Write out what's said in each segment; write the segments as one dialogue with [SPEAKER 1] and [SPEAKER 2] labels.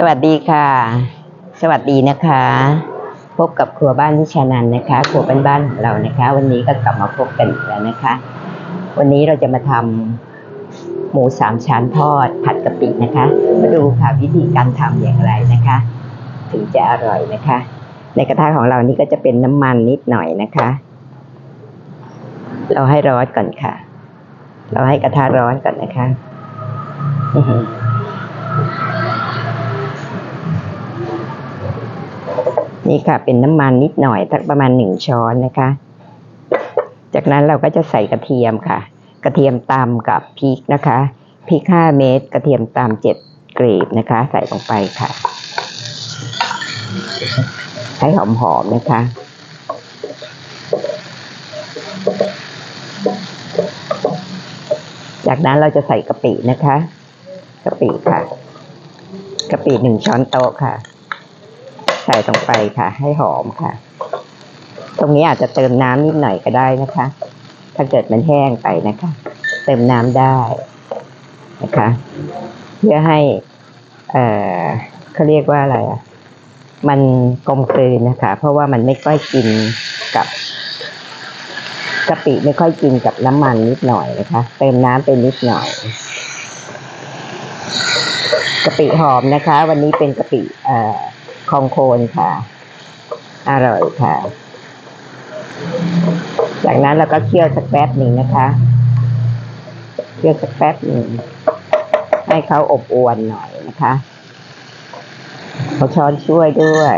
[SPEAKER 1] สวัสดีค่ะ สวัสดีนะคะ พบกับครัวบ้านวิชานันนะคะ ครัวบ้านบ้านของเรานะคะ วันนี้ก็กลับมาพบกันอีกแล้วนะคะ วันนี้เราจะมาทำหมูสามชั้นทอดผัดกะปินะคะ มาดูค่ะวิธีการทำอย่างไรนะคะ ถึงจะอร่อยนะคะ ในกระทะของเรานี่ก็จะเป็นน้ำมันนิดหน่อยนะคะ เราให้ร้อนก่อนค่ะ เราให้กระทะร้อนก่อนนะคะ อื้อหือ นี่ค่ะเป็นน้ำมันนิดหน่อยสักประมาณหนึ่งช้อนนะคะ จากนั้นเราก็จะใส่กระเทียมค่ะ กระเทียมตำกับพริกนะคะพริกห้าเม็ดกระเทียมตำเจ็ดกรีบนะคะ ใส่ลงไปค่ะ ให้หอมๆนะคะจากนั้นเราจะใส่กะปินะคะ กะปิค่ะ กะปิหนึ่งช้อนโต๊ะค่ะ ใส่ลงไปค่ะ ให้หอมค่ะ ตรงนี้อาจจะเติมน้ำนิดหน่อยก็ได้นะคะ ถ้าเกิดมันแห้งไปนะคะ เติมน้ำได้นะคะ เพื่อให้เอ่อเขาเรียกว่าอะไรอะมันกลมกลืนนะคะ เพราะว่ามันไม่ค่อยกินกับกะปิไม่ค่อยกินกับน้ำมันนิดหน่อยนะคะ เติมน้ำไปนิดหน่อยกะปิหอมนะคะ วันนี้เป็นกะปิเอ่อ คองโคนค่ะ อร่อยค่ะ จากนั้นเราก็เคี่ยวสักแป๊บหนึ่งนะคะ เคี่ยวสักแป๊บหนึ่งให้เขาอบอวนหน่อยนะคะเอาช้อนช่วยด้วย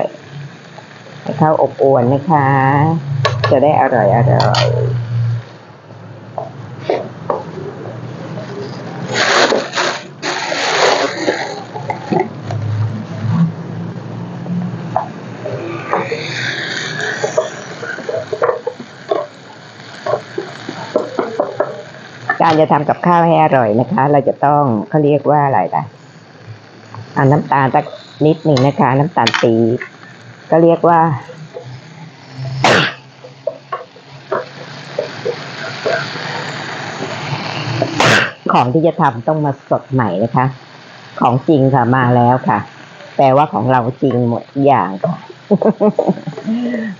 [SPEAKER 1] ให้เขาอบอวนนะคะ จะได้อร่อยอร่อย การจะทำกับข้าวให้อร่อยนะคะ เราจะต้องเขาเรียกว่าอะไรล่ะอาน้ำตาลสักนิดหนึ่งนะคะ น้ำตาลปีก็เรียกว่า ของที่จะทำต้องมาสดใหม่นะคะ ของจริงค่ะมาแล้วค่ะ แปลว่าของเราจริงหมดอย่างค่ะ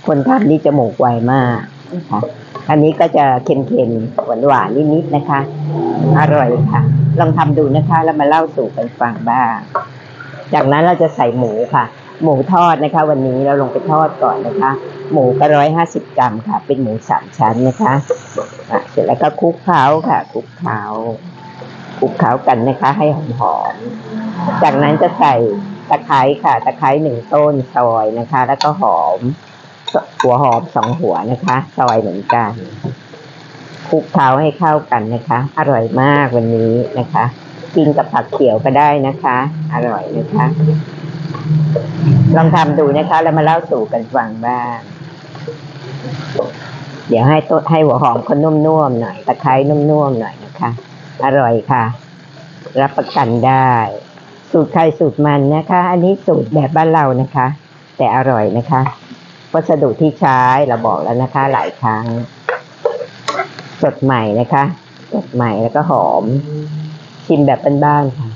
[SPEAKER 1] คนทำนี่จมูกไวมากนะคะ อันนี้ก็จะเค็มๆหวานๆนิดๆนะคะ อร่อยค่ะ ลองทำดูนะคะ แล้วมาเล่าสู่กันฟังบ้าง จากนั้นเราจะใส่หมูค่ะ หมูทอดนะคะ วันนี้เราลงไปทอดก่อนนะคะ หมูก็ร้อยห้าสิบกรัมค่ะ เป็นหมูสามชั้นนะคะะเสร็จแล้วก็คลุกเคล้าค่ะคลุกเคล้าคลุกเคล้ากันนะคะ ให้หอมๆจากนั้นจะใส่ตะไคร้ค่ะ ตะไคร้หนึ่งต้นซอยนะคะ แล้วก็หอม หัวหอมสองหัวนะคะซอยเหมือนกันคลุกเคล้าให้เข้ากันนะคะ อร่อยมากวันนี้นะคะกินกับผักเขียวก็ได้นะคะ อร่อยนะคะ ลองทำดูนะคะ แล้วมาเล่าสู่กันฟังบ้างเดี๋ยวให้ต้นให้หัวหอมเขานุ่มๆหน่อยตะไคร้นุ่มๆหน่อยนะคะ อร่อยค่ะ รับประกันได้ สูตรใครสูตรมันนะคะ อันนี้สูตรแบบบ้านเรานะคะ แต่อร่อยนะคะ วัสดุที่ใช้เราบอกแล้วนะคะ หลายครั้ง สดใหม่นะคะสดใหม่แล้วก็หอม ชิมแบบบ้านๆค่ะ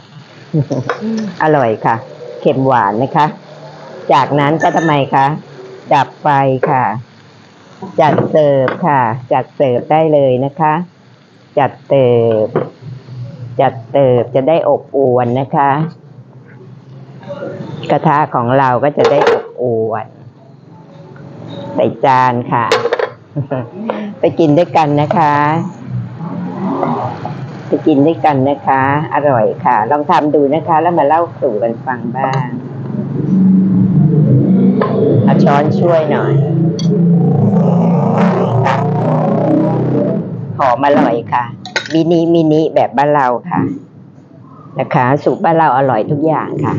[SPEAKER 1] อร่อยค่ะ เค็มหวานนะคะ จากนั้นก็ทำไมคะดับไฟค่ะ จัดเสิร์ฟค่ะ จัดเสิร์ฟได้เลยนะคะ จัดเสิร์ฟจัดเสิร์ฟจะได้อบอวนนะคะ กระทะของเราก็จะได้อบอวน ใส่จานค่ะ ไปกินด้วยกันนะคะ ไปกินด้วยกันนะคะ อร่อยค่ะ ลองทำดูนะคะ แล้วมาเล่าสู่กันฟังบ้างเอาช้อนช่วยหน่อยหอมอร่อยค่ะมินิมินิแบบบ้านเราค่ะ นะคะ สูตรบ้านเราอร่อยทุกอย่างค่ะ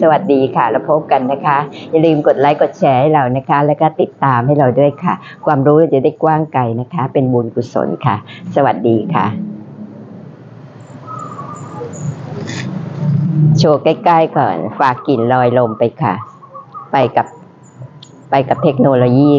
[SPEAKER 1] สวัสดีค่ะ แล้วพบกันนะคะ อย่าลืมกดไลค์กดแชร์ให้เรานะคะ แล้วก็ติดตามให้เราด้วยค่ะ ความรู้จะได้กว้างไกลนะคะ เป็นบุญกุศลค่ะ สวัสดีค่ะ โชว์ใกล้ๆก่อน ฝากกลิ่นลอยลมไปค่ะ ไปกับไปกับเทคโนโลยี